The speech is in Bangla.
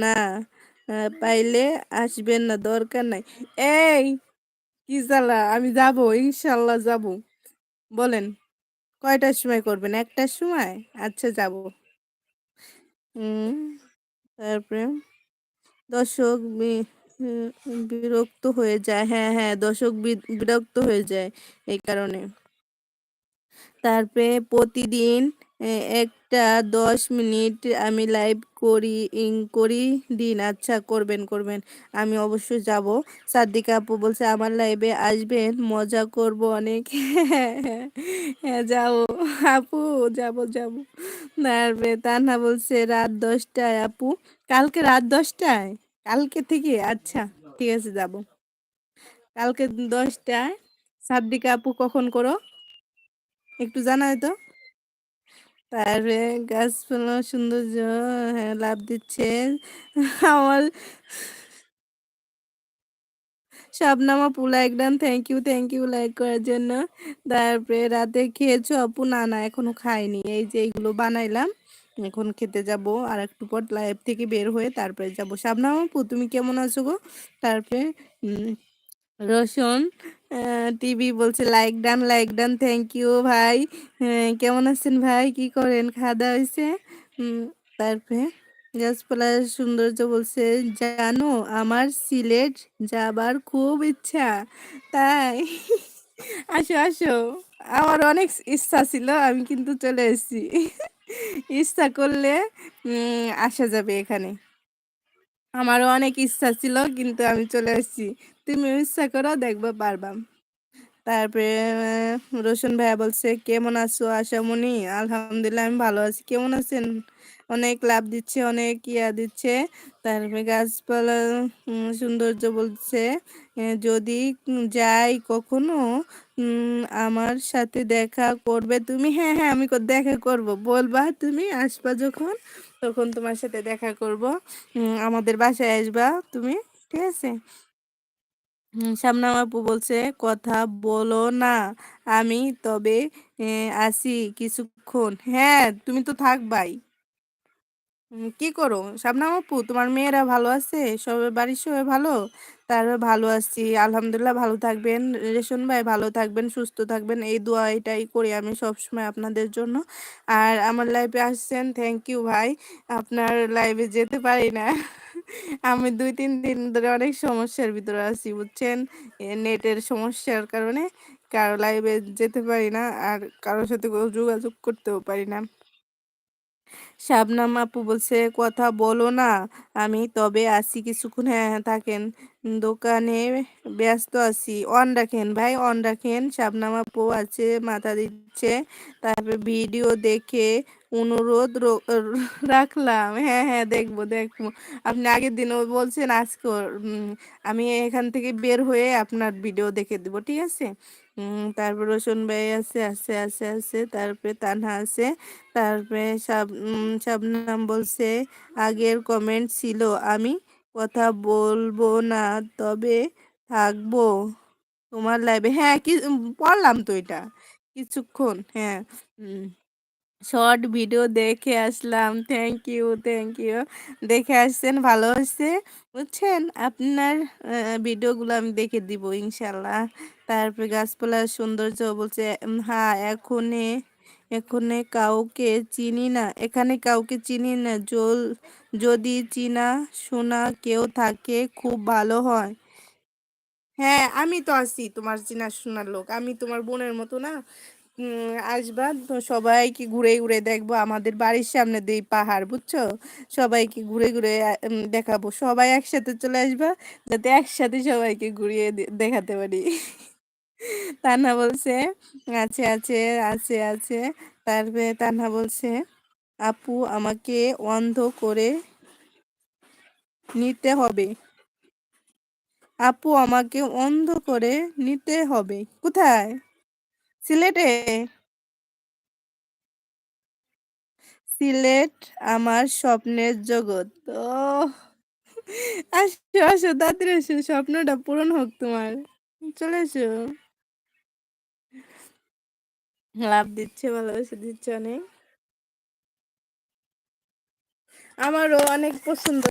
না পাইলে আসবেন না, দরকার নাই। এই, কি জ্বালা, আমি যাব, ইনশাল্লাহ যাব। বলেন, কয়টার সময় করবেন? একটার সময়? আচ্ছা যাব। তারপরে দর্শক বিরক্ত হয়ে যায়। হ্যাঁ হ্যাঁ দর্শক বিরক্ত হয়ে যায় এই কারণে। তারপরে প্রতিদিন একটা দশ মিনিট আমি লাইভ করি ইং করি, দিন আচ্ছা করবেন করবেন। আমি অবশ্যই যাব। সাদ্দিকা আপু বলছে, আমার লাইভে আসবেন, মজা করব অনেক। হ্যাঁ যাব। আপু, যাব যাব। তারপরে তান্না বলছে, রাত দশটায় আপু। কালকে রাত দশটায়? কালকে থেকে? আচ্ছা ঠিক আছে, যাব। কালকে দশটায়। সাদ্দিকা আপু কখন করো? একটু জানাই তো। তারপরে গাছপালা সৌন্দর্য হ্যাঁ লাভ দিচ্ছে। আমার শবনামা done thank you thank you like করার জন্য। তারপরে রাতে খেয়েছো আপু? না না, এখনও খাইনি। এই যে এইগুলো বানাইলাম, এখন খেতে যাব। আর একটু পর লাইভ থেকে বের হয়ে তারপরে যাব। শাবনামা তুমি কেমন আছো গো? তারপরে রোশন টিভি বলছে like done like done thank you ভাই। হ্যাঁ, কেমন আছেন ভাই? কি করেন? খাওয়া দাওয়া হয়েছে? তারপরে গাছপালা সৌন্দর্য বলছে জানো আমার সিলেট যাবার খুব ইচ্ছা। তাই আসো আসো। আমার অনেক ইচ্ছা ছিল আমি কিন্তু চলে এসেছি। ইচ্ছা করলে আসা যাবে এখানে। আমারও অনেক ইচ্ছা ছিল কিন্তু আমি চলে এসেছি। তুমি ইচ্ছা করো দেখবা পারবা তারপরে রোশন ভাইয়া বলছে, কেমন আছো আশামণি? আলহামদুলিল্লাহ, আমি ভালো আছি। কেমন আছেন? অনেক লাভ দিচ্ছে, অনেক ইয়া দিচ্ছে। তারপরে গাছপালা সৌন্দর্য বলছে যদি যাই কখনো আমার সাথে দেখা করবে তুমি? হ্যাঁ হ্যাঁ আমি দেখা করব। বলবা তুমি, আসবা যখন, তখন তোমার সাথে দেখা করব। আমাদের বাসায় আসবা তুমি? ঠিক আছে। শাবনাম আপু বলছে, কথা বলো না, আমি তবে আসি কিছুক্ষণ। হ্যাঁ তুমি তো থাকবাই কি করো? শাবনাম আপু তোমার মেয়েরা ভালো আছে? সবাই বাড়ির সবাই ভালো? তার ভালো আছি, আলহামদুলিল্লাহ ভালো থাকবেন। রেশন ভাই ভালো থাকবেন, সুস্থ থাকবেন। এই দোয়া এটাই করি আমি সবসময় আপনাদের জন্য। আর আমার লাইফে আসছেন থ্যাংক ইউ ভাই। আপনার লাইভে যেতে পারি না। আমি দুই, তিন দিন ধরে অনেক সমস্যার ভিতরে আছি, বুঝছেন? নেটের সমস্যার কারণে কারও লাইভে যেতে পারি না, আর কারোর সাথে যোগাযোগ করতেও পারি না। শাবনাম আপু বলছে কথা বলো না আমি তবে আছি কিছুক্ষণ। হ্যাঁ হ্যাঁ, থাকেন। দোকানে ব্যস্ত আছি। অন রাখেন ভাই অন রাখেন। শাবনাম আপু আছে মাথা দিচ্ছে। তারপরে ভিডিও দেখে অনুরোধ রাখলাম। হ্যাঁ হ্যাঁ দেখব দেখব। আপনি আগের দিনও বলছেন আজকে আমি এখান থেকে বের হয়ে আপনার ভিডিও দেখে দেবো ঠিক আছে? তারপর রোশন ভাই আছে আছে আছে আছে, তারপরে তানহা আছে, তারপরে শাবনাম বলছে, আগের কমেন্ট ছিল, আমি কথা বলব না, তবে থাকব তোমার লাইভে হ্যাঁ কি পড়লাম তো এটা, কিছুক্ষণ হ্যাঁ শর্ট ভিডিও দেখে আসলাম। থ্যাংক ইউ থ্যাংক ইউ দেখে আসছেন, ভালো হয়েছে। বুঝছেন? আপনার ভিডিওগুলো আমি দেখে দিব ইনশাল্লাহ তারপরে গাছপালার সৌন্দর্য বলছে হ্যাঁ এখনে, এখানে কাউকে চিনি না। এখানে কাউকে চিনি না। জল, যদি চিনা, শোনা কেউ থাকে, খুব ভালো হয়। হ্যাঁ আমি তো আছি, তোমার চেনাশোনার লোক। আমি তোমার বোনের মতো না। আসবা। তো সবাইকে ঘুরে ঘুরে দেখব। আমাদের বাড়ির সামনে দিয়ে পাহাড়, বুঝছ? সবাইকে ঘুরে ঘুরে দেখাবো। সবাই একসাথে চলে আসবা, যাতে একসাথে সবাইকে ঘুরিয়ে দেখাতে পারি। তান্না বলছে, আছে আছে আছে আছে। তারপরে তান্না বলছে, আপু, আমাকে অন্ধ করে নিতে হবে। আপু, আমাকে অন্ধ করে নিতে হবে। কোথায়? সিলেটে? সিলেট আমার স্বপ্নের জগৎ। ও আসো আসো, তাড়াতাড়ি আসো, স্বপ্নটা পূরণ হোক তোমার। চলে এসো। লাভ দিচ্ছে, ভালোবাসা দিচ্ছে অনেক। আমারও অনেক পছন্দ।